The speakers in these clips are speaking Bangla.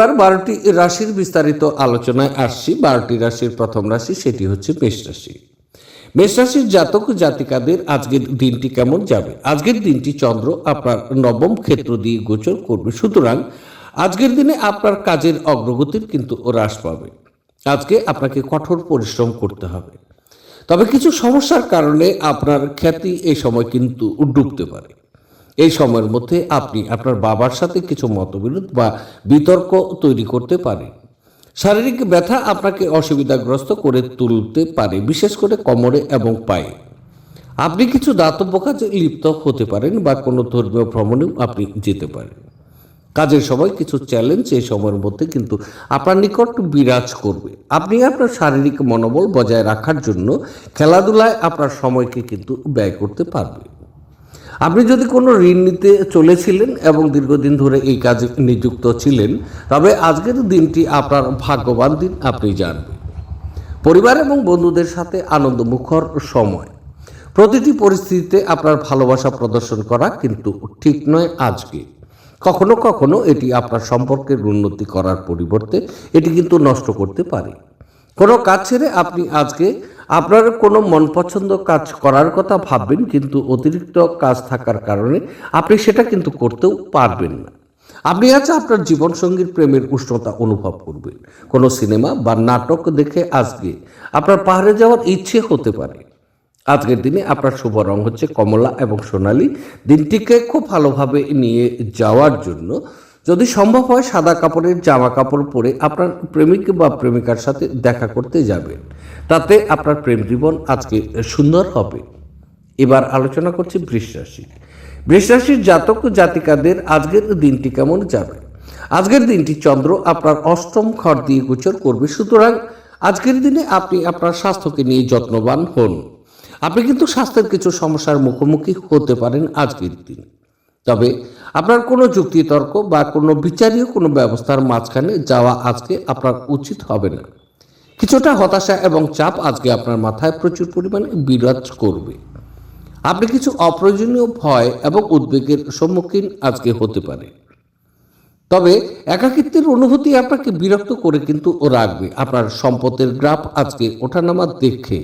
এবার বারোটি রাশির বিস্তারিত আলোচনায় আসছি। বারোটি রাশির প্রথম রাশি, সেটি হচ্ছে মেষ রাশি। মেষ রাশির জাতক জাতিকাদের আজকের দিনটি কেমন যাবে? আজকের দিনটি চন্দ্র আপনার নবম ক্ষেত্র দিয়ে গোচর করবে। সুতরাং আজকের দিনে আপনার কাজের অগ্রগতির কিন্তু হ্রাস পাবে। আজকে আপনাকে কঠোর পরিশ্রম করতে হবে। তবে কিছু সমস্যার কারণে আপনার খ্যাতি এই সময় কিন্তু ডুবতে পারে। এই সময়ের মধ্যে আপনি আপনার বাবার সাথে কিছু মতবিরোধ বা বিতর্ক তৈরি করতে পারেন শারীরিক ব্যথা আপনাকে অসুবিধাগ্রস্ত করে তুলতে পারে, বিশেষ করে কোমরে এবং পায়ে। আপনি কিছু দাতব্য কাজে লিপ্ত হতে পারেন বা কোনো ধর্মীয় ভ্রমণেও আপনি যেতে পারেন। কাজের সময় কিছু চ্যালেঞ্জ এই সময়ের মধ্যে কিন্তু আপনার নিকট বিরাজ করবে। আপনি আপনার শারীরিক মনোবল বজায় রাখার জন্য খেলাধুলায় আপনার সময়কে কিন্তু ব্যয় করতে পারবেন আপনি যদি কোনো ঋণ নিতে চলেছিলেন এবং দীর্ঘদিন ধরে এই কাজে নিযুক্ত ছিলেন, তবে আজকের দিনটি আপনার ভাগ্যবান দিন, আপনি জানবেন। পরিবার এবং বন্ধুদের সাথে আনন্দমুখর সময়। প্রতিটি পরিস্থিতিতে আপনার ভালোবাসা প্রদর্শন করা কিন্তু ঠিক নয় আজকে। কখনো কখনো এটি আপনার সম্পর্কের উন্নতি করার পরিবর্তে এটি কিন্তু নষ্ট করতে পারে। কোনো কাজ ছেড়ে আপনি আজকে আপনার কোনো মন পছন্দ কাজ করার কথা ভাববেন, কিন্তু অতিরিক্ত কাজ থাকার কারণে আপনি সেটা কিন্তু করতেও পারবেন না। আপনি আজ আপনার জীবনসঙ্গীর প্রেমের উষ্ণতা অনুভব করবেন। কোনো সিনেমা বা নাটক দেখে আজকে আপনার পাহাড়ে যাওয়ার ইচ্ছে হতে পারে। আজকের দিনে আপনার শুভ রং হচ্ছে কমলা এবং সোনালি। দিনটিকে খুব ভালোভাবে নিয়ে যাওয়ার জন্য যদি সম্ভব হয়, সাদা কাপড়ের জামা কাপড় পরে আপনার প্রেমিক বা প্রেমিকার সাথে দেখা করতে যাবেন। তাতে আপনার প্রেম জীবন আজকে সুন্দর হবে। এবার আলোচনা করছি বৃষ রাশি বৃষ রাশির জাতক জাতিকাদের আজকের দিনটি কেমন যাবে? আজকের দিনটি চন্দ্র আপনার অষ্টম ঘর দিয়ে গোচর করবে। সুতরাং আজকের দিনে আপনি আপনার স্বাস্থ্যকে নিয়ে যত্নবান হন। আপনি কিন্তু স্বাস্থ্যের কিছু সমস্যার মুখোমুখি হতে পারেন আজকের দিনে। তবে আপনার কোনো যুক্তিতর্ক বা কোনো বিচারীয় কোনো ব্যবস্থার মাঝখানে যাওয়া আজকে আপনার উচিত হবে না। কিছুটা হতাশা এবং চাপ আজকে আপনার মাথায় প্রচুর পরিমাণে বিরাজ করবে। আপনি কিছু অপ্রয়োজনীয় ভয় এবং উদ্বেগের সম্মুখীন আজকে হতে পারে। তবে একাকিত্বের অনুভূতি আপনাকে বিরক্ত করে কিন্তু ও রাখবে। আপনার সম্পদের গ্রাফ আজকে ওঠানামা দেখে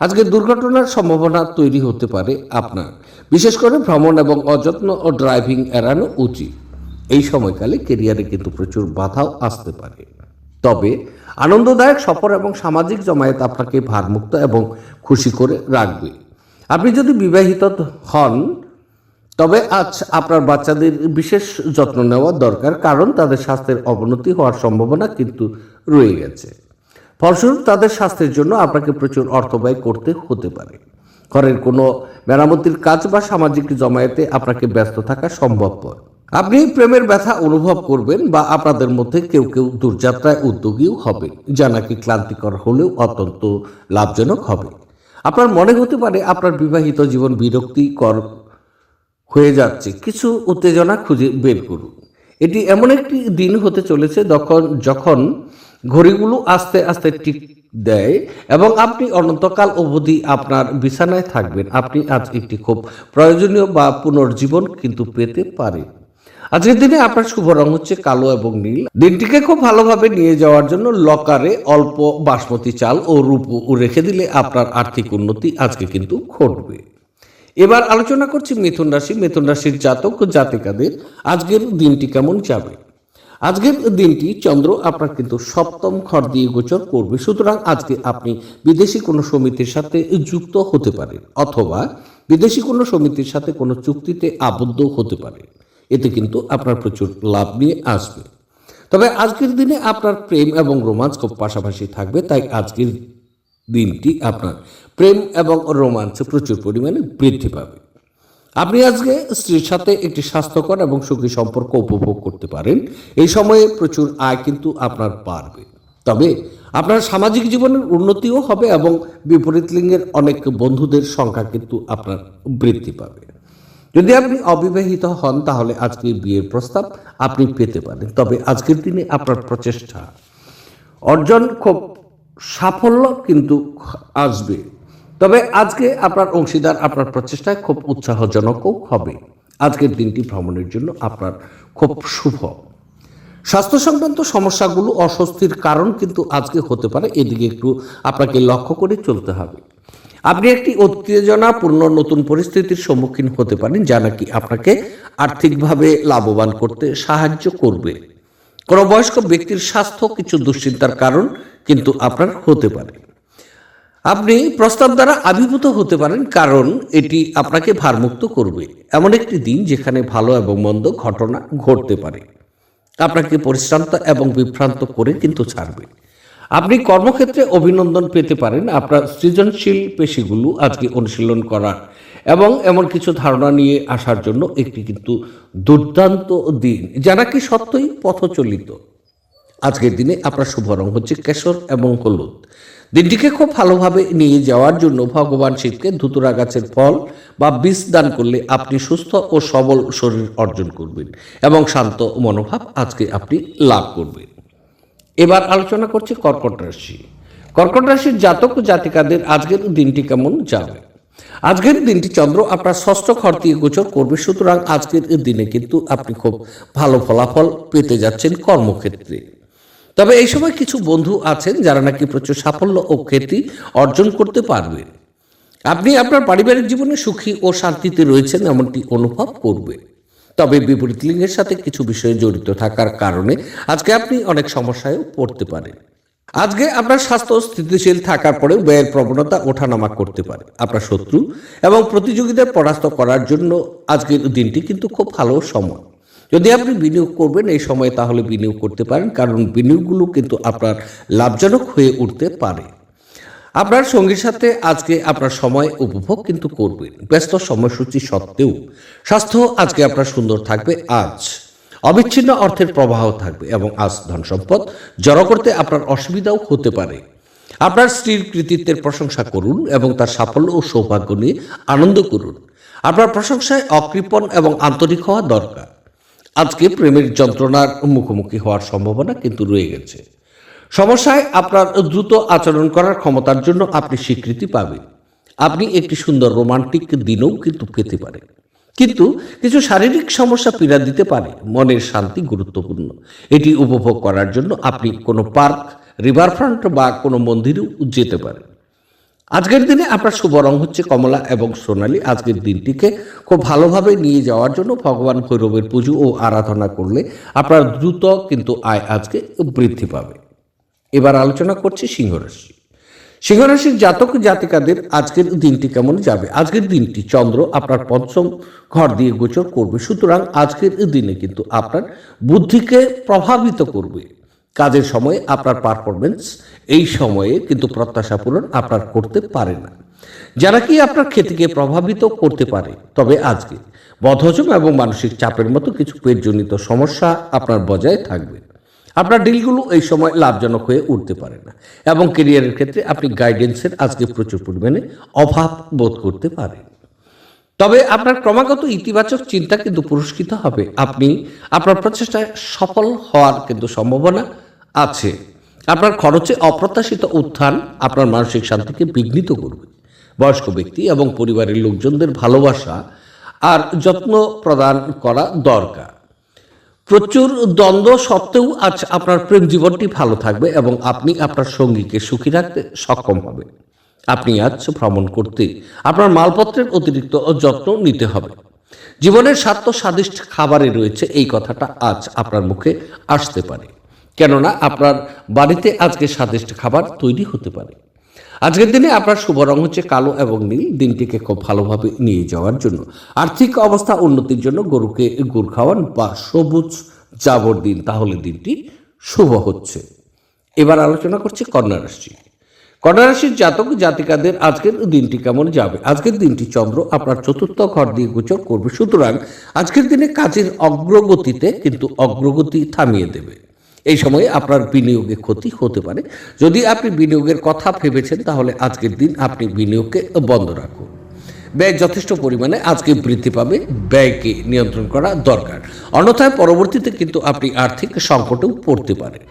আজকে দুর্ঘটনার সম্ভাবনা তৈরি হতে পারে আপনার। বিশেষ করে ভ্রমণ এবং অযত্ন ও ড্রাইভিং এড়ানো উচিত। এই সময়কালে কেরিয়ারে কিন্তু প্রচুর বাধাও আসতে পারে। তবে আনন্দদায়ক সফর এবং সামাজিক জমায়েত আপনাকে ভারমুক্ত এবং খুশি করে রাখবে। আপনি যদি বিবাহিত হন, তবে আজ আপনার বাচ্চাদের বিশেষ যত্ন নেওয়া দরকার, কারণ তাদের স্বাস্থ্যের অবনতি হওয়ার সম্ভাবনা কিন্তু রয়ে গেছে। ফলস্বরূপ তাদের স্বাস্থ্যের জন্য আপনাকে প্রচুর অর্থ ব্যয় করতে হতে পারে। ঘরের কোনো মেরামতির কাজ বা সামাজিক জমায়েতে আপনাকে ব্যস্ত থাকা সম্ভবপর। আপনি প্রেমের ব্যথা অনুভব করবেন বা আপনাদের মধ্যে কেউ কেউ দূরযাত্রায় উদ্যোগীও হবে, যা নাকি ক্লান্তিকর হলেও অত্যন্ত লাভজনক হবে। আপনার মনে হতে পারে আপনার বিবাহিত জীবন বিরক্তিকর হয়ে যাচ্ছে, কিছু উত্তেজনা খুঁজে বের করুন। এটি এমন একটি দিন হতে চলেছে, যখন যখন ঘড়িগুলো আস্তে আস্তে টিক দেয় এবং আপনি অনন্তকাল অবধি আপনার বিছানায় থাকবেন। আপনি আজ একটি খুব প্রয়োজনীয় বা পুনর্জীবন কিন্তু পেতে পারে আজকের দিনে আপনার শুভ রং হচ্ছে কালো এবং নীল। দিনটিকে খুব ভালোভাবে নিয়ে যাওয়ার জন্য লকারে অল্প বাসমতি চাল ও রূপো রেখে দিলে আপনার আর্থিক উন্নতি আজকে কিন্তু ঘটবে। এবার আলোচনা করছি মিথুন রাশি। মিথুন রাশির জাতক ও জাতিকাদের। আজকের দিনটি কেমন যাবে? আজকের দিনটি চন্দ্র আপনার কিন্তু সপ্তম ঘর দিয়ে গোচর করবে। সুতরাং আজকে আপনি বিদেশি কোনো সমিতির সাথে যুক্ত হতে পারেন অথবা বিদেশি কোনো সমিতির সাথে কোনো চুক্তিতে আবদ্ধ হতে পারে। এতে কিন্তু আপনার প্রচুর লাভ নিয়ে আসবে। তবে আজকের দিনে আপনার প্রেম এবং রোমাঞ্চ খুব পাশাপাশি থাকবে, তাই আজকের দিনটি আপনার প্রেম এবং রোমাঞ্চে প্রচুর পরিমাণে বৃদ্ধি পাবে। আপনি আজকে স্ত্রীর সাথে একটি স্বাস্থ্যকর এবং সুখী সম্পর্ক উপভোগ করতে পারেন। এই সময়ে প্রচুর আয় কিন্তু আপনার বাড়বে। তবে আপনার সামাজিক জীবনের উন্নতিও হবে এবং বিপরীত লিঙ্গের অনেক বন্ধুদের সংখ্যা কিন্তু আপনার বৃদ্ধি পাবে। যদি আপনি অবিবাহিত হন, তাহলে আজকে বিয়ের প্রস্তাব আপনি পেতে পারেন। তবে আজকের দিনে আপনার প্রচেষ্টা অর্জন খুব সাফল্য কিন্তু আসবে। তবে আজকে আপনার অংশীদার আপনার প্রচেষ্টায় খুব উৎসাহজনকও হবে। আজকের দিনটি ভ্রমণের জন্য আপনার খুব শুভ। স্বাস্থ্য সংক্রান্ত সমস্যাগুলো অস্বস্তির কারণ কিন্তু আজকে হতে পারে, এদিকে একটু আপনাকে লক্ষ্য করে চলতে হবে। আপনি একটি উত্তেজনাপূর্ণ নতুন পরিস্থিতির সম্মুখীন হতে পারেন, যা নাকি আপনাকে আর্থিকভাবে লাভবান করতে সাহায্য করবে। কোনো বয়স্ক ব্যক্তির স্বাস্থ্য কিছু দুশ্চিন্তার কারণ কিন্তু আপনার হতে পারে। আপনি প্রস্তাব দ্বারা আবির্ভূত হতে পারেন, কারণ এটি আপনাকে ভারমুক্ত করবে। এমন একটি দিন যেখানে ভালো এবং মন্দ ঘটনা ঘটতে পারে। আপনাকে পরিশ্রান্ত এবং বিভ্রান্ত করে কিন্তু ছাড়বে। আপনি কর্মক্ষেত্রে অভিনন্দন পেতে পারেন, আপনার সৃজনশীল পেশিগুলো আজকে অনুশীলন করা এবং এমন কিছু ধারণা নিয়ে আসার জন্য একটি কিন্তু দুর্দান্ত দিন, যারা কি সত্যই পথচলিত। আজকের দিনে আপনার শুভ রং হচ্ছে কেশর এবং হলুদ। দিনটিকে খুব ভালোভাবে নিয়ে যাওয়ার জন্য ভগবান শিবকে ধুতুরা গাছের ফল বা বীজ দান করলে আপনি সুস্থ ও সবল শরীর অর্জন করবেন এবং শান্ত মনোভাব আজকে আপনি লাভ করবেন। এবার আলোচনা করছি কর্কট রাশি। কর্কট রাশির জাতক জাতিকাদের আজকের দিনটি কেমন যাবে? আজকের দিনটি চন্দ্র আপনার ষষ্ঠ ঘর দিয়ে গোচর করবে, সুতরাং আজকের দিনে কিন্তু আপনি খুব ভালো ফলাফল পেতে যাচ্ছেন কর্মক্ষেত্রে। তবে এই সময় কিছু বন্ধু আছেন যারা নাকি প্রচুর সাফল্য ও খ্যাতি অর্জন করতে পারবেন। আপনি আপনার পারিবারিক জীবনে সুখী ও শান্তিতে রয়েছেন এমনটি অনুভব করবে তবে বিপরীত লিঙ্গের সাথে কিছু বিষয়ে জড়িত থাকার কারণে আজকে আপনি অনেক সমস্যায়ও পড়তে পারেন। আজকে আপনার স্বাস্থ্য স্থিতিশীল থাকার পরেও ব্যয়ের প্রবণতা ওঠানামা করতে পারে আপনার শত্রু এবং প্রতিযোগীদের পরাস্ত করার জন্য আজকের দিনটি কিন্তু খুব ভালো সময়। যদি আপনি বিনিয়োগ করবেন এই সময়, তাহলে বিনিয়োগ করতে পারেন, কারণ বিনিয়োগগুলো কিন্তু আপনার লাভজনক হয়ে উঠতে পারে। আপনার সঙ্গীর সাথে আজকে আপনার সময় উপভোগ কিন্তু করবেন। ব্যস্ত সময়সূচি সত্ত্বেও স্বাস্থ্য আজকে আপনার সুন্দর থাকবে। আজ অবিচ্ছিন্ন অর্থের প্রবাহ থাকবে এবং আজ ধন সম্পদ জড়ো করতে আপনার অসুবিধাও হতে পারে। আপনার স্ত্রীর কৃতিত্বের প্রশংসা করুন এবং তার সাফল্য ও সৌভাগ্য নিয়ে আনন্দ করুন। আপনার প্রশংসায় অকৃপণ এবং আন্তরিক হওয়া দরকার। আজকে প্রেমের যন্ত্রণার মুখোমুখি হওয়ার সম্ভাবনা কিন্তু রয়ে গেছে। সমস্যায় আপনার দ্রুত আচরণ করার ক্ষমতার জন্য আপনি স্বীকৃতি পাবেন। আপনি একটি সুন্দর রোমান্টিক দিনও কিন্তু পেতে পারেন। কিন্তু কিছু শারীরিক সমস্যা পীড়া দিতে পারে। মনের শান্তি গুরুত্বপূর্ণ। এটি উপভোগ করার জন্য আপনি কোনো পার্ক, রিভারফ্রন্ট বা কোনো মন্দিরেও যেতে পারেন। আজকের দিনে আপনার শুভ রং হচ্ছে কমলা এবং সোনালী। আজকের দিনটিকে খুব ভালোভাবে নিয়ে যাওয়ার জন্য ভগবান ভৈরবের পুজো ও আরাধনা করলে আপনার দ্রুত কিন্তু আয় আজকে বৃদ্ধি পাবে। এবার আলোচনা করছি সিংহ রাশি জাতক জাতিকাদের আজকের দিনটি কেমন যাবে? আজকের দিনটি চন্দ্র আপনার পঞ্চম ঘর দিয়ে গোচর করবে। সুতরাং আজকের দিনে কিন্তু আপনার বুদ্ধিকে প্রভাবিত করবে। কাজের সময়ে আপনার পারফরমেন্স এই সময়ে কিন্তু প্রত্যাশা পূরণ আপনার করতে পারে না। যারা কি আপনার খ্যাতিকে প্রভাবিত করতে পারে? তবে আজকে বদহজম এবং মানসিক চাপের মতো কিছু পেটজনিত সমস্যা আপনার বজায় থাকবে। আপনার ডিলগুলো এই সময় লাভজনক হয়ে উঠতে পারে না এবং কেরিয়ারের ক্ষেত্রে আপনি গাইডেন্সের আজকে প্রচুর পরিমাণে অভাব বোধ করতে পারেন। তবে আপনার ক্রমাগত ইতিবাচক চিন্তা কিন্তু পুরস্কৃত হবে। আপনি আপনার প্রচেষ্টায় সফল হওয়ার কিন্তু সম্ভাবনা আছে। আপনার খরচে অপ্রত্যাশিত উত্থান আপনার মানসিক শান্তিকে বিঘ্নিত করবে। বয়স্ক ব্যক্তি এবং পরিবারের লোকজনদের ভালোবাসা আর যত্ন প্রদান করা দরকার। প্রচুর দ্বন্দ্ব সত্ত্বেও আজ আপনার প্রেম জীবনটি ভালো থাকবে এবং আপনি আপনার সঙ্গীকে সুখী রাখতে সক্ষম হবেন। আপনি আজ ভ্রমণ করতে আপনার মালপত্রের অতিরিক্ত যত্ন নিতে হবে। জীবনের স্বার্থ স্বাদিষ্ট খাবারে রয়েছে এই কথাটা আজ আপনার মুখে আসতে পারে। কেননা আপনার বাড়িতে আজকে স্বাদিষ্ট খাবার তৈরি হতে পারে। আজকের দিনে আপনার শুভ রং হচ্ছে কালো এবং নীল। দিনটিকে খুব ভালোভাবে নিয়ে যাওয়ার জন্য আর্থিক অবস্থা উন্নতির জন্য গরুকে গুড় খাওয়ান বা সবুজ জাবর দিন, তাহলে দিনটি শুভ হচ্ছে। এবার আলোচনা করছি কন্যা রাশি। কন্যা রাশির জাতক জাতিকাদের আজকের দিনটি কেমন যাবে? আজকের দিনটি চন্দ্র আপনার চতুর্থ ঘর দিয়ে গোচর করবে। সুতরাং আজকের দিনে কাজের অগ্রগতিতে কিন্তু অগ্রগতি থামিয়ে দেবে। এই সময়ে আপনার বিনিয়োগে ক্ষতি হতে পারে। যদি আপনি বিনিয়োগের কথা ভেবেছেন, তাহলে আজকের দিন আপনি বিনিয়োগকে বন্ধ রাখুন। ব্যয় যথেষ্ট পরিমাণে আজকে বৃদ্ধি পাবে। ব্যয়কে নিয়ন্ত্রণ করা দরকার। অন্যথায় পরবর্তীতে কিন্তু আপনি আর্থিক সংকটেও পড়তে পারেন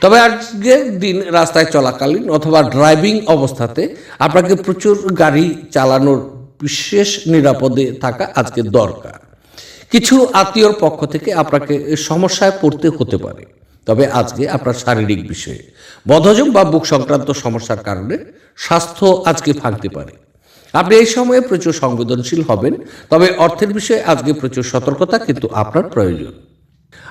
তবে আজকের দিন রাস্তায় চলাকালীন অথবা ড্রাইভিং অবস্থাতে আপনাকে প্রচুর গাড়ি চালানোর বিশেষ নিরাপদে থাকা আজকে দরকার। কিছু আত্মীয়র পক্ষ থেকে আপনাকে সমস্যায় পড়তে হতে পারে। তবে আজকে আপনার শারীরিক বিষয়ে বদহজম বা বুক সংক্রান্ত সমস্যার কারণে স্বাস্থ্য আজকে ভাঙতে পারে। আপনি এই সময়ে প্রচুর সংবেদনশীল হবেন, তবে অর্থের বিষয়ে আজকে প্রচুর সতর্কতা কিন্তু আপনার প্রয়োজন।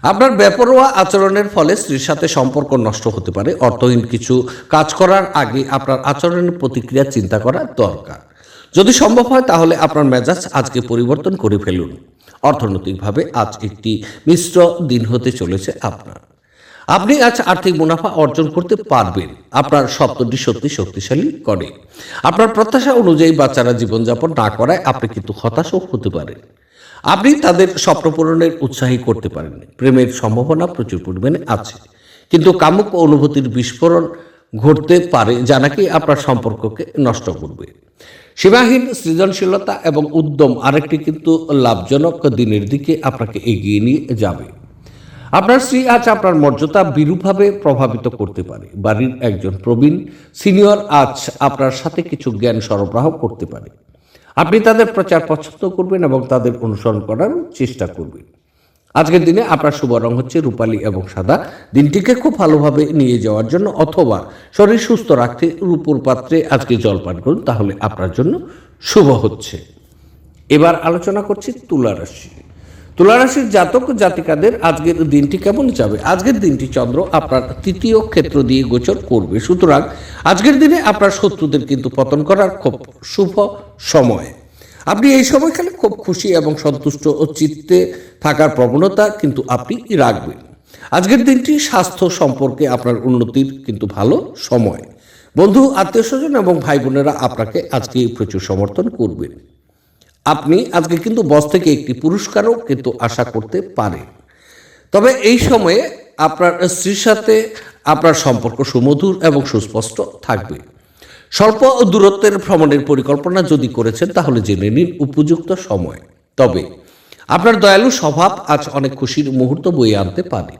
আপনার বেপরোয়া আচরণের ফলে স্ত্রীর সাথে সম্পর্ক নষ্ট হতে পারে। অর্থহীন কিছু কাজ করার আগে আপনার আচরণের প্রতিক্রিয়া চিন্তা করা দরকার। যদি সম্ভব হয়, তাহলে আপনার মেজাজ আজকে পরিবর্তন করে ফেলুন। অর্থনৈতিকভাবে আজ একটি মিশ্র দিন হতে চলেছে আপনার। আপনি আজ আর্থিক মুনাফা অর্জন করতে পারবেন। আপনার সপ্তটি সত্যি শক্তিশালী করে। আপনার প্রত্যাশা অনুযায়ী বাচ্চারা জীবনযাপন না করায় আপনি কিন্তু হতাশও হতে পারেন। আপনি তাদের স্বপ্ন পূরণের উৎসাহী করতে পারেন প্রেমের সম্ভাবনা প্রচুর পরিমাণে আছে। কিন্তু কামুক অনুভূতির বিস্ফোরণ ঘটতে পারে, যা নাকি আপনার সম্পর্ককে নষ্ট করবে। সীমাহীন সৃজনশীলতা এবং উদ্যম আরেকটি কিন্তু লাভজনক দিনের দিকে আপনাকে এগিয়ে নিয়ে যাবে। আপনার স্ত্রী আজ আপনার মর্যাদা বিরূপভাবে প্রভাবিত করতে পারে। বাড়ির একজন প্রবীণ সিনিয়র আজ আপনার সাথে কিছু জ্ঞান সরবরাহ করতে পারে। আপনি তাদের প্রচার পছন্দ করবেন এবং তাদের অনুসরণ করার চেষ্টা করবেন। আজকের দিনে আপনার শুভ রং হচ্ছে রূপালি এবং সাদা। দিনটিকে খুব ভালোভাবে নিয়ে যাওয়ার জন্য অথবা শরীর সুস্থ রাখতে রূপুর পাত্রে আজকে জল পান করুন, তাহলে আপনার জন্য শুভ হচ্ছে। এবার আলোচনা করছি তুলা রাশি তুলা রাশির জাতক জাতিকাদের আজকের দিনটি কেমন যাবে? আজকের দিনটি চন্দ্র আপনার তৃতীয় ক্ষেত্র দিয়ে গোচর করবে। সুতরাং আজকের দিনে আপনার শত্রুদের কিন্তু পতন করার খুব শুভ সময়। আপনি এই সময়কালে খুব খুশি এবং সন্তুষ্ট ও চিত্তে থাকার প্রবণতা কিন্তু আপনি রাখবেন। আজকের দিনটি স্বাস্থ্য সম্পর্কে আপনার উন্নতির কিন্তু ভালো সময়। বন্ধু, আত্মীয় স্বজন এবং ভাই বোনেরা আপনাকে আজকে প্রচুর সমর্থন করবেন। আপনি আজকে কিন্তু বস থেকে একটি পুরস্কারও কিন্তু আশা করতে পারেন। তবে এই সময়ে আপনার স্ত্রীর সাথে আপনার সম্পর্ক সুমধুর এবং সুস্পষ্ট থাকবে। স্বল্প দূরত্বের ভ্রমণের পরিকল্পনা যদি করেছেন, তাহলে জেনে নিন উপযুক্ত সময়। তবে আপনার দয়ালু স্বভাব আজ অনেক খুশির মুহূর্ত বয়ে আনতে পারে।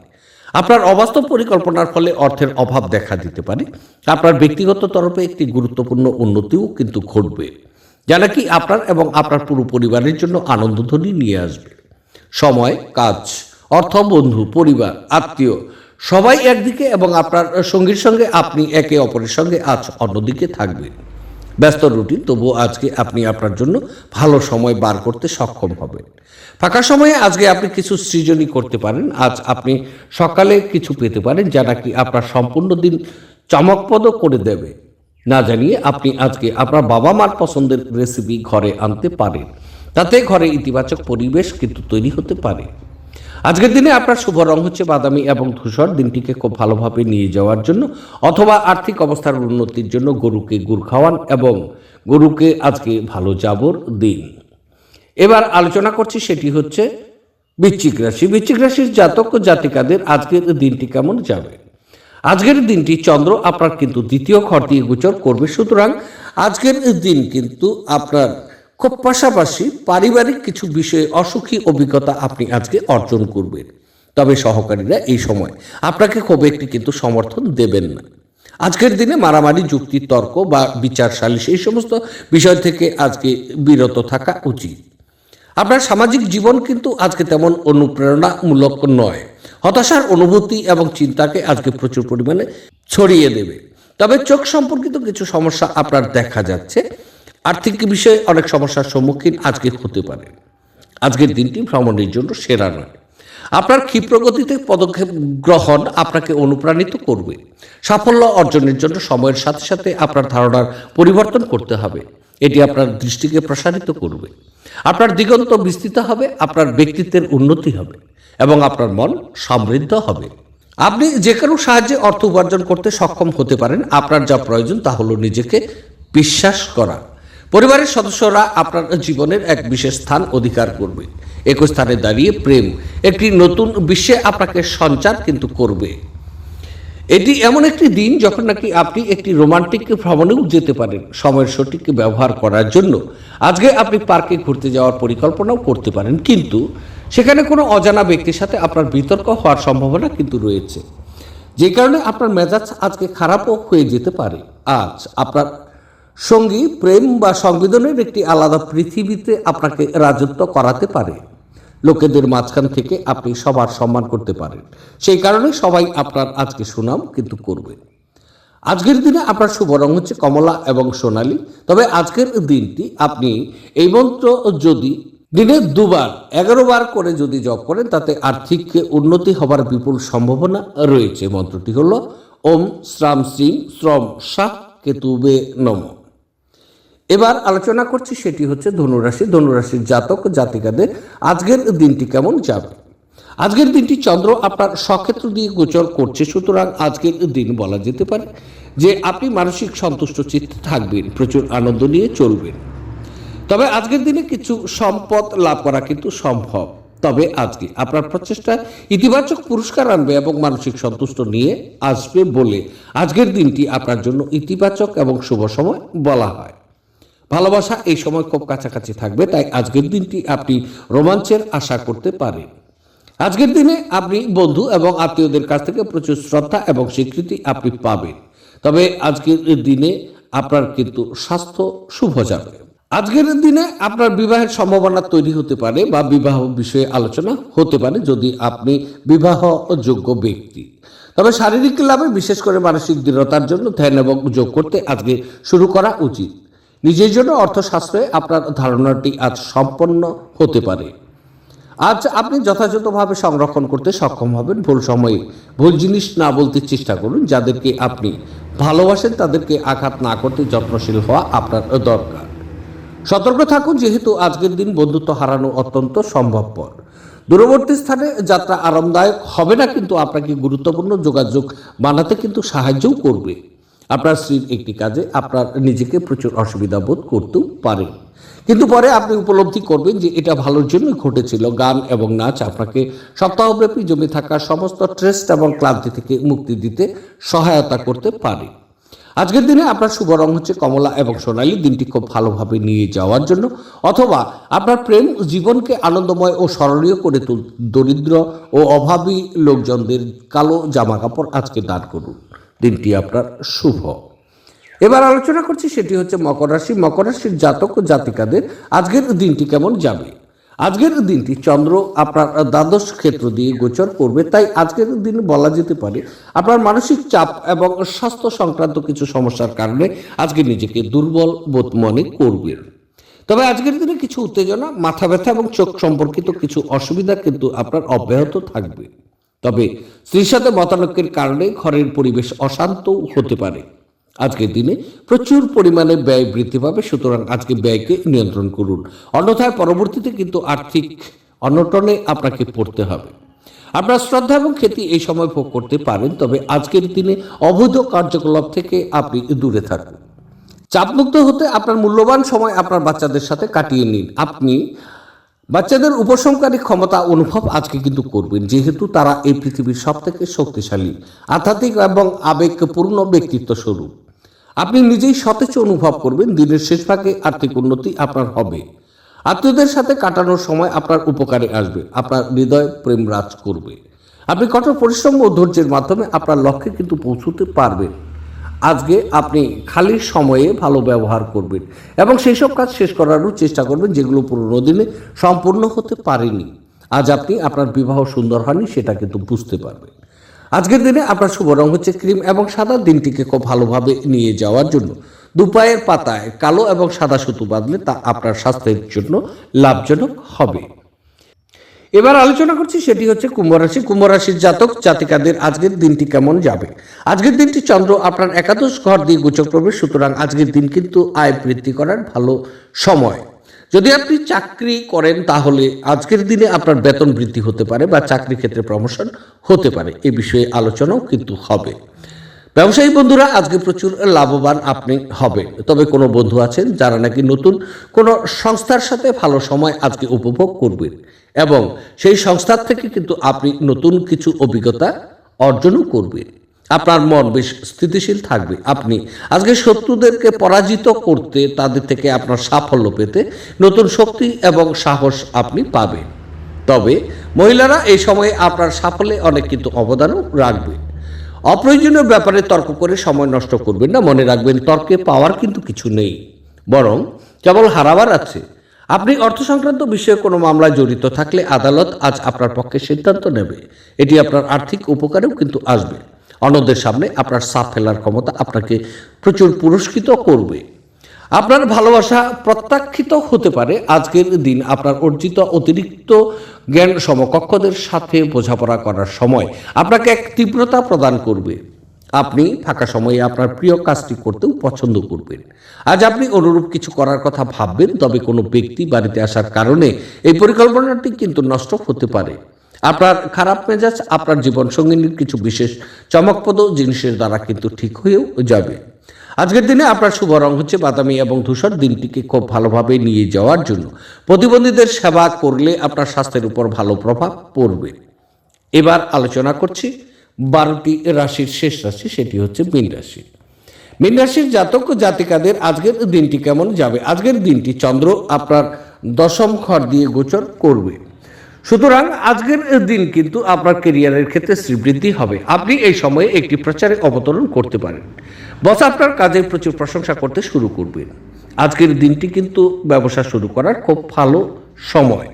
আপনার অবাস্তব পরিকল্পনার ফলে অর্থের অভাব দেখা দিতে পারে। আপনার ব্যক্তিগত তরফে একটি গুরুত্বপূর্ণ উন্নতিও কিন্তু ঘটবে। যা নাকি আপনার এবং আপনার পুরো পরিবারের জন্য আনন্দধ্বনি নিয়ে আসবে। সময়, কাজ, অর্থ, বন্ধু, পরিবার, আত্মীয়, সবাই একদিকে এবং আপনার সঙ্গীর সঙ্গে আপনি একে অপরের সঙ্গে আজ অন্যদিকে থাকবেন। ব্যস্ত রুটিন, তবুও আজকে আপনি আপনার জন্য ভালো সময় বার করতে সক্ষম হবেন। ফাঁকা সময়ে আজকে আপনি কিছু সৃজনই করতে পারেন। আজ আপনি সকালে কিছু পেতে পারেন, যা নাকি আপনার সম্পূর্ণ দিন চমকপদ করে দেবে। না জানিয়ে আপনি আজকে আপনার বাবা মার পছন্দের রেসিপি ঘরে আনতে পারেন। তাতে ঘরে ইতিবাচক পরিবেশ কিন্তু তৈরি হতে পারে। আজকের দিনে আপনার শুভ রং হচ্ছে বাদামি এবং ধূসর। দিনটিকে খুব ভালোভাবে নিয়ে যাওয়ার জন্য অথবা আর্থিক অবস্থার উন্নতির জন্য গরুকে গুড় খাওয়ান এবং গরুকে আজকে ভালো যাবর দিন। এবার আলোচনা করছি সেটি হচ্ছে বৃশ্চিক রাশি। বৃশ্চিক রাশির জাতক ও জাতিকাদের আজকের দিনটি কেমন যাবে? আজকের দিনটি চন্দ্র আপনার কিন্তু দ্বিতীয় ঘর দিয়ে গোচর করবে। সুতরাং আজকের দিন কিন্তু আপনার খুব পাশাপাশি পারিবারিক কিছু বিষয়ে অসুখী অভিজ্ঞতা আপনি আজকে অর্জন করবেন। তবে সহকারীরা এই সময় আপনাকে খুব একটি কিন্তু সমর্থন দেবেন না। আজকের দিনে মারামারি, যুক্তি, তর্ক বা বিচার সালিশ এই সমস্ত বিষয় থেকে আজকে বিরত থাকা উচিত। আপনার সামাজিক জীবন কিন্তু আজকে তেমন অনুপ্রেরণামূলক নয়। হতাশার অনুভূতি এবং চিন্তাকে আজকে প্রচুর পরিমাণে ছড়িয়ে দেবে। তবে চোখ সম্পর্কিত কিছু সমস্যা আপনার দেখা যাচ্ছে। আর্থিক বিষয়ে অনেক সমস্যার সম্মুখীন আজকে হতে পারে। আজকের দিনটি ভ্রমণের জন্য সেরা নয়। আপনার ক্ষিপ্রগতিতে পদক্ষেপ গ্রহণ আপনাকে অনুপ্রাণিত করবে। সাফল্য অর্জনের জন্য সময়ের সাথে সাথে আপনার ধারণার পরিবর্তন করতে হবে। এটি আপনার দৃষ্টিকে প্রসারিত করবে। আপনার দিগন্ত বিস্তৃত হবে, আপনার ব্যক্তিত্বের উন্নতি হবে এবং আপনার মন সমৃদ্ধ হবে। আপনি যে কোনো সাহায্যে অর্থ উপার্জন করতে সক্ষম হতে পারেন। আপনার যা প্রয়োজন তা হলো নিজেকে বিশ্বাস করা। পরিবারের সদস্যরা আপনার জীবনের এক বিশেষ স্থান অধিকার করবে। একই স্থানে দাঁড়িয়ে প্রেম, একটি নতুন বিশ্বে আপনাকে সঞ্চার কিন্তু করবে। এটি এমন একটি দিন যখন নাকি আপনি একটি রোমান্টিক ভ্রমণেও যেতে পারেন। সময়ের সঠিক ব্যবহার করার জন্য আজকে আপনি পার্কে ঘুরতে যাওয়ার পরিকল্পনাও করতে পারেন। কিন্তু সেখানে কোনো অজানা ব্যক্তির সাথে আপনার বিতর্ক হওয়ার সম্ভাবনা কিন্তু রয়েছে। যে কারণে আপনার মেজাজ আজকে খারাপও হয়ে যেতে পারে। আজ আপনার সঙ্গী, প্রেম বা সংবেদনের একটি আলাদা পৃথিবীতে আপনাকে রাজত্ব করাতে পারে। লোকেদের মাঝখান থেকে আপনি সবার সম্মান করতে পারেন। সেই কারণে সবাই আপনার আজকে সুনাম কিন্তু করবে। আজকের দিনে আপনার শুভ রং হচ্ছে কমলা এবং সোনালি। তবে আজকের দিনটি আপনি এই মন্ত্র যদি দিনে দুবার, এগারো বার করে যদি জপ করেন, তাতে আর্থিক উন্নতি হবার বিপুল সম্ভাবনা রয়েছে। মন্ত্রটি হল, ওম শ্রাম শ্রীম শ্রম শাহ কেতুবে নম। এবার আলোচনা করছি সেটি হচ্ছে ধনুরাশি, ধনুরাশির জাতক, জাতিকাদের আজকের দিনটি কেমন যাবে? আজকের দিনটি চন্দ্র আপনার সক্ষেত্র দিয়ে গোচর করছে, সুতরাং আজকের দিন বলা যেতে পারে যে আপনি মানসিক সন্তুষ্ট চিত্তে থাকবেন, প্রচুর আনন্দ নিয়ে চলবেন। তবে আজকের দিনে কিছু সম্পদ লাভ করা কিন্তু সম্ভব। তবে আজকে আপনার প্রচেষ্টা ইতিবাচক পুরস্কার আনবে এবং মানসিক সন্তুষ্ট নিয়ে আসবে বলে আজকের দিনটি আপনার জন্য ইতিবাচক এবং শুভ সময় বলা হয়। ভালোবাসা এই সময় খুব কাছাকাছি থাকবে, তাই আজকের দিনটি আপনি রোমাঞ্চের আশা করতে পারেন। আজকের দিনে আপনি বন্ধু এবং আত্মীয়দের কাছ থেকে প্রচুর শ্রদ্ধা এবং স্বীকৃতি আপনি পাবেন। তবে আজকের দিনে আপনার কিন্তু স্বাস্থ্য শুভ যাবে। আজকের দিনে আপনার বিবাহের সম্ভাবনা তৈরি হতে পারে বা বিবাহ বিষয়ে আলোচনা হতে পারে যদি আপনি বিবাহ যোগ্য ব্যক্তি। তবে শারীরিক লাভে বিশেষ করে মানসিক দৃঢ়তার জন্য ধ্যান এবং যোগ করতে আজকে শুরু করা উচিত। নিজের জন্য অর্থশাস্ত্রে আপনার ধারণাটি আজ সম্পন্ন হতে পারে। আজ আপনি যথাযথভাবে সংরক্ষণ করতে সক্ষম হবেন। ভুল সময়ে ভুল জিনিস না বলতে চেষ্টা করুন। যাদেরকে আপনি ভালোবাসেন, তাদেরকে আঘাত না করতে যত্নশীল হওয়া আপনার দরকার। সতর্ক থাকুন, যেহেতু আজকের দিন বন্ধুত্ব হারানো অত্যন্ত সম্ভবপর। দূরবর্তী স্থানে যাত্রা আরামদায়ক হবে না, কিন্তু আপনাকে গুরুত্বপূর্ণ যোগাযোগ বানাতে কিন্তু সাহায্যও করবে। আপনার স্ত্রীর একটি কাজে আপনার নিজেকে প্রচুর অসুবিধা বোধ করতেও পারে। কিন্তু পরে আপনি উপলব্ধি করবেন যে এটা ভালোর জন্যই ঘটেছিল গান এবং নাচ। আপনাকে সপ্তাহব্যাপী জমে থাকা সমস্ত ট্রেস্ট এবং ক্লান্তি থেকে মুক্তি দিতে সহায়তা করতে পারে। আজকের দিনে আপনার শুভ রং হচ্ছে কমলা এবং সোনালী। দিনটি খুব ভালোভাবে নিয়ে যাওয়ার জন্য অথবা আপনার প্রেম জীবনকে আনন্দময় ও স্মরণীয় করে তুল দরিদ্র ও অভাবী লোকজনদের কালো জামা কাপড় আজকে দান করুন। দিনটি আপনার শুভ। এবার আলোচনা করছি সেটি হচ্ছে মকর রাশি। মকর রাশির জাতক ও জাতিকাদের আজকের দিনটি কেমন যাবে? আজকের দিনটি চন্দ্র আপনার দ্বাদশ ক্ষেত্র দিয়ে গোচর করবে, তাই আজকের দিন বলা যেতে পারে আপনার মানসিক চাপ এবং স্বাস্থ্য সংক্রান্ত কিছু সমস্যার কারণে আজকে নিজেকে দুর্বল বোধ মনে করবেন তবে আজকের দিনে কিছু উত্তেজনা, মাথা ব্যথা এবং চোখ সম্পর্কিত কিছু অসুবিধা কিন্তু আপনার অব্যাহত থাকবে। তবে স্ত্রীর সাথে মতানৈক্যের কারণে ঘরের পরিবেশ অশান্ত হতে পারে। আজকের দিনে প্রচুর পরিমাণে ব্যয় বৃদ্ধি পাবে, সুতরাং আজকে ব্যয়কে নিয়ন্ত্রণ করুন। অন্যথায় পরবর্তীতে কিন্তু আর্থিক অনটনে আপনাকে পড়তে হবে। আপনার শ্রদ্ধা এবং খ্যাতি এই সময় ভোগ করতে পারেন, তবে আজকের দিনে অবৈধ কার্যকলাপ থেকে আপনি দূরে থাকুন। চাপমুক্ত হতে আপনার মূল্যবান সময় আপনার বাচ্চাদের সাথে কাটিয়ে নিন। আপনি বাচ্চাদের উপশমকারী ক্ষমতা অনুভব আজকে কিন্তু করবেন, যেহেতু তারা এই পৃথিবীর সব থেকে শক্তিশালী, আধ্যাত্মিক এবং আবেগপূর্ণ ব্যক্তিত্ব স্বরূপ। আপনি নিজেই সতেজ অনুভব করবেন, দিনের শেষ ভাগে আর্থিক উন্নতি আপনার হবে। আত্মীয়দের সাথে কাটানোর সময় আপনার উপকারে আসবে, আপনার হৃদয় প্রেম রাজ করবে। আপনি কঠোর পরিশ্রম ও ধৈর্যের মাধ্যমে আপনার লক্ষ্যে কিন্তু পৌঁছতে পারবেন। আজকে আপনি খালি সময়ে ভালো ব্যবহার করবেন এবং সেই সব কাজ শেষ করারও চেষ্টা করবেন যেগুলো পুরোনো দিনে সম্পূর্ণ হতে পারেনি। আজ আপনি আপনার বিবাহ সুন্দর হয়নি, সেটা কিন্তু বুঝতে পারবেন। আজকের দিনে আপনার শুভ রং হচ্ছে ক্রিম এবং সাদা দিনটিকে খুব ভালোভাবে নিয়ে যাওয়ার জন্য। দুপায়ের পাতায় কালো এবং সাদা সুতো বাঁধলে তা আপনার স্বাস্থ্যের জন্য লাভজনক হবে। এবার আলোচনা করছি সেটি হচ্ছে কুম্ভ রাশি। কুম্ভ রাশির জাতক, জাতিকাদের আজকের দিনটি কেমন যাবে? আজকের দিনটি চন্দ্র আপনার একাদশ ঘর দিয়ে গোচর করবে, সুতরাং আজকের দিন কিন্তু আয় বৃদ্ধি করার ভালো সময়। যদি আপনি চাকরি করেন, তাহলে আজকের দিনে আপনার বেতন বৃদ্ধি হতে পারে বা চাকরি ক্ষেত্রে প্রমোশন হতে পারে। এ বিষয়ে আলোচনাও কিন্তু হবে। ব্যবসায়ী বন্ধুরা, আজকে প্রচুর লাভবান আপনি হবেন তবে কোনো বন্ধু আছেন যারা নাকি নতুন কোনো সংস্থার সাথে ভালো সময় আজকে উপভোগ করবেন এবং সেই সংস্থার থেকে কিন্তু আপনি নতুন কিছু অভিজ্ঞতা অর্জনও করবেন। আপনার মন বেশ স্থিতিশীল থাকবে। আপনি আজকে শত্রুদেরকে পরাজিত করতে, তাদের থেকে আপনার সাফল্য পেতে নতুন শক্তি এবং সাহস আপনি পাবেন। তবে মহিলারা এই সময়ে আপনার সাফল্যে অনেক কিন্তু অবদানও রাখবে। অপ্রয়োজনীয় ব্যাপারে তর্ক করে সময় নষ্ট করবেন না। মনে রাখবেন, তর্কে পাওয়ার কিন্তু কিছু নেই। বরং কেবল হারাবার আছে। আপনি অর্থ সংক্রান্ত বিষয়ে কোনো মামলায় জড়িত থাকলে আদালত আজ আপনার পক্ষে সিদ্ধান্ত নেবে। এটি আপনার আর্থিক উপকারেও কিন্তু আসবে। অন্যদের সামনে আপনার সাফ ফেলার ক্ষমতা আপনাকে প্রচুর পুরস্কৃত করবে। আপনার ভালোবাসা প্রত্যাখ্যিত হতে পারে। আজকের দিন আপনার অর্জিত অতিরিক্ত জ্ঞান সমকক্ষদের সাথে বোঝাপড়া করার সময় আপনাকে এক তীব্রতা প্রদান করবে। আপনি ফাঁকা সময়ে আপনার প্রিয় কাজটি করতেও পছন্দ করবেন। আজ আপনি অনুরূপ কিছু করার কথা ভাববেন, তবে কোনো ব্যক্তি বাড়িতে আসার কারণে এই পরিকল্পনাটি কিন্তু নষ্ট হতে পারে। আপনার খারাপ মেজাজ আপনার জীবনসঙ্গিনীর কিছু বিশেষ চমকপ্রদ জিনিসের দ্বারা কিন্তু ঠিক হয়েও যাবে। আজকের দিনে আপনার শুভ রং হচ্ছে বাদামি এবং ধূসর। দিনটিকে খুব ভালোভাবে নিয়ে যাওয়ার জন্য প্রতিবন্ধীদের সেবা করলে আপনার স্বাস্থ্যের উপর ভালো প্রভাব পড়বে। এবার আলোচনা করছি বারোটি রাশির শেষ রাশি, সেটি হচ্ছে মীন রাশি। মীন রাশির জাতক জাতিকাদের আজকের দিনটি কেমন যাবে? আজকের দিনটি চন্দ্র আপনার দশম ঘর দিয়ে গোচর করবে। সুতরাং আজকের দিন কিন্তু আপনার কেরিয়ারের ক্ষেত্রে শ্রীবৃদ্ধি হবে। আপনি এই সময়ে একটি প্রচারে অবতরণ করতে পারেন। বস আপনার কাজের প্রচুর প্রশংসা করতে শুরু করবেন আজকের দিনটি কিন্তু ব্যবসা শুরু করার খুব ভালো সময়।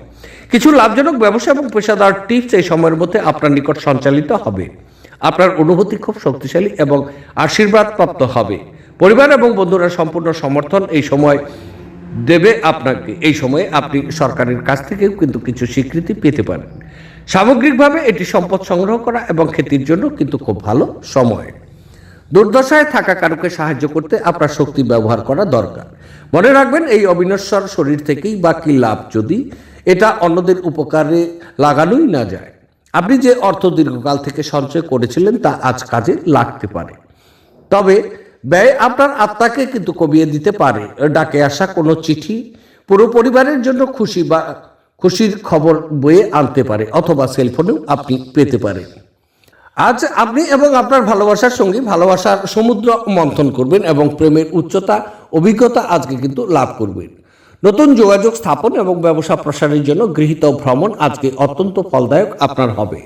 কিছু লাভজনক ব্যবসা এবং পেশাদার টিপস এই সময়ের মধ্যে আপনার নিকট সঞ্চালিত হবে। আপনার অনুভূতি খুব শক্তিশালী এবং আশীর্বাদ প্রাপ্ত হবে। পরিবার এবং বন্ধুরা সম্পূর্ণ সমর্থন এই সময় দেবে আপনাকে। এই সময়ে আপনি সরকারের কাছ থেকেও কিন্তু কিছু স্বীকৃতি পেতে পারেন। সামগ্রিকভাবে এটি সম্পদ সংগ্রহ করা এবং খেতির জন্য কিন্তু খুব ভালো সময়। দুর্দশায় থাকা কারোকে সাহায্য করতে আপনার শক্তি ব্যবহার করা দরকার। মনে রাখবেন, এই অবিনশ্বর শরীর থেকেই বাকি লাভ যদি এটা অন্যদের উপকারে লাগানোই না যায়। আপনি যে অর্থ দীর্ঘকাল থেকে সঞ্চয় করেছিলেন তা আজ কাজে লাগতে পারে। তবে ব্যয় আপনার আত্মাকে কিন্তু কমিয়ে দিতে পারে। ডাকে আসা কোনো চিঠি পুরো পরিবারের জন্য খুশি বা খুশির খবর বয়ে আনতে পারে, অথবা সেলফোনেও আপনি পেতে পারেন। আজ আপনি এবং আপনার ভালোবাসার সঙ্গী ভালোবাসার সমুদ্র মন্থন করবেন এবং প্রেমের উচ্চতা, অভিজ্ঞতা আজকে কিন্তু লাভ করবেন। নতুন যোগাযোগ স্থাপন এবং ব্যবসা প্রসারের জন্য গৃহীত ভ্রমণ আজকে অত্যন্ত ফলদায়ক আপনার হবে।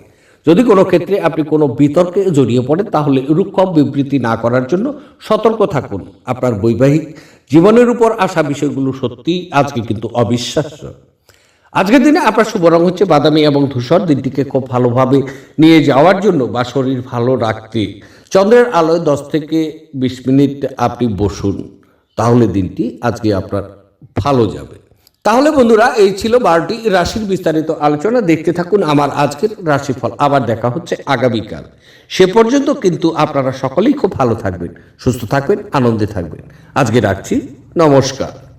যদি কোনো ক্ষেত্রে আপনি কোনো বিতর্কে জড়িয়ে পড়েন, তাহলে রুক্ষ বিবৃতি না করার জন্য সতর্ক থাকুন। আপনার বৈবাহিক জীবনের উপর আসা বিষয়গুলো সত্যিই আজকে কিন্তু অবিশ্বাস্য। আজকের দিনে আপনার শুভ রং হচ্ছে বাদামি এবং ধূসর। দিনটিকে খুব ভালোভাবে নিয়ে যাওয়ার জন্য বা শরীর ভালো রাখতে। চন্দ্রের আলোয় দশ থেকে বিশ মিনিট আপনি বসুন। তাহলে দিনটি আজকে আপনার ভালো যাবে। তাহলে বন্ধুরা, এই ছিল বারোটি রাশির বিস্তারিত আলোচনা। দেখতে থাকুন আমার আজকের রাশিফল। আবার দেখা হচ্ছে আগামীকাল। সে পর্যন্ত কিন্তু আপনারা সকলেই খুব ভালো থাকবেন, সুস্থ থাকবেন, আনন্দে থাকবেন। আজকে রাখছি। নমস্কার।